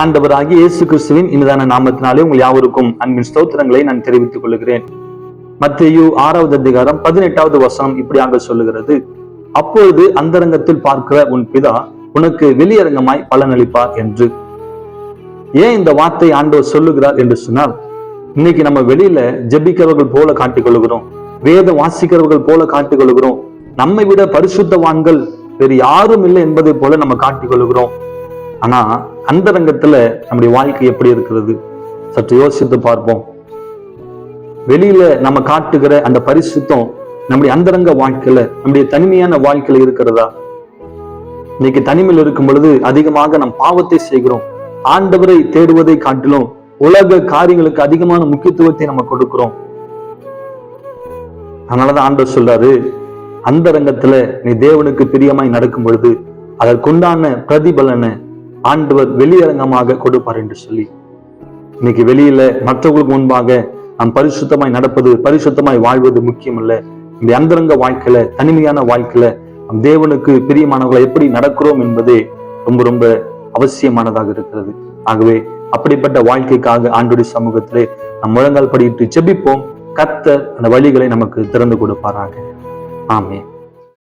ஆண்டவராகிய இயேசு கிறிஸ்துவின் இனிதான நாமத்தினாலே உங்கள் யாவருக்கும் அன்பின் ஸ்தோத்திரங்களை நான் தெரிவித்துக் கொள்கிறேன். மத்தியு ஆறாவது அதிகாரம் பதினெட்டாவது வசனம் இப்படியாக சொல்லுகிறது. அப்பொழுது அந்தரங்கத்தில் பார்க்கிற உன் பிதா உனக்கு வெளியரங்கமாய் பலனளிப்பார் என்று. ஏன் இந்த வார்த்தை ஆண்டவர் சொல்லுகிறார் என்று சொன்னால் இன்னைக்கு நம்ம வெளியில ஜபிக்கிறவர்கள் போல காட்டிக் கொள்கிறோம் வாசிக்கிறவர்கள் போல காட்டிக்கொள்கிறோம் நம்மை விட பரிசுத்தவான்கள் வேறு யாரும் இல்லை என்பதை போல நம்ம காட்டிக் கொள்கிறோம். அந்த அந்தரங்கத்துல நம்முடைய வாழ்க்கை எப்படி இருக்கிறது? சற்று யோசித்து பார்ப்போம். வெளியில நம்ம காட்டுகிற அந்த பரிசுத்தம் நம்முடைய அந்தரங்க வாழ்க்கையில நம்முடைய தனிமையான வாழ்க்கையில இருக்கிறதா? இன்னைக்கு தனிமையில் இருக்கும் பொழுது அதிகமாக நம் பாவத்தை செய்கிறோம். ஆண்டவரை தேடுவதை காட்டிலும் உலக காரியங்களுக்கு அதிகமான முக்கியத்துவத்தை நம்ம கொடுக்கிறோம். அதனாலதான் ஆண்டவர் சொல்றாரு அந்த ரங்கத்துல நீ தேவனுக்கு பிரியமாய் நடக்கும் பொழுது அதற்குண்டான பிரதிபலனை ஆண்டவர் வெளியரங்கமாக கொடுப்பார் என்று சொல்லி. இன்னைக்கு வெளியில மற்றவர்களுக்கு முன்பாக நாம் பரிசுத்தமாய் நடப்பது பரிசுத்தமாய் வாழ்வது முக்கியம் இல்ல இந்த அந்தரங்க வாழ்க்கையில தனிமையான வாழ்க்கையில நம் தேவனுக்கு பிரியமானவர்களை எப்படி நடக்கிறோம் என்பதே ரொம்ப ரொம்ப அவசியமானதாக இருக்கிறது. ஆகவே அப்படிப்பட்ட வாழ்க்கைக்காக ஆண்டுடைய சமூகத்திலே நம் முழங்கால் படியிட்டு ஜெபிப்போம். கத்த அந்த வழிகளை நமக்கு திறந்து கொடுப்பாராக. ஆமே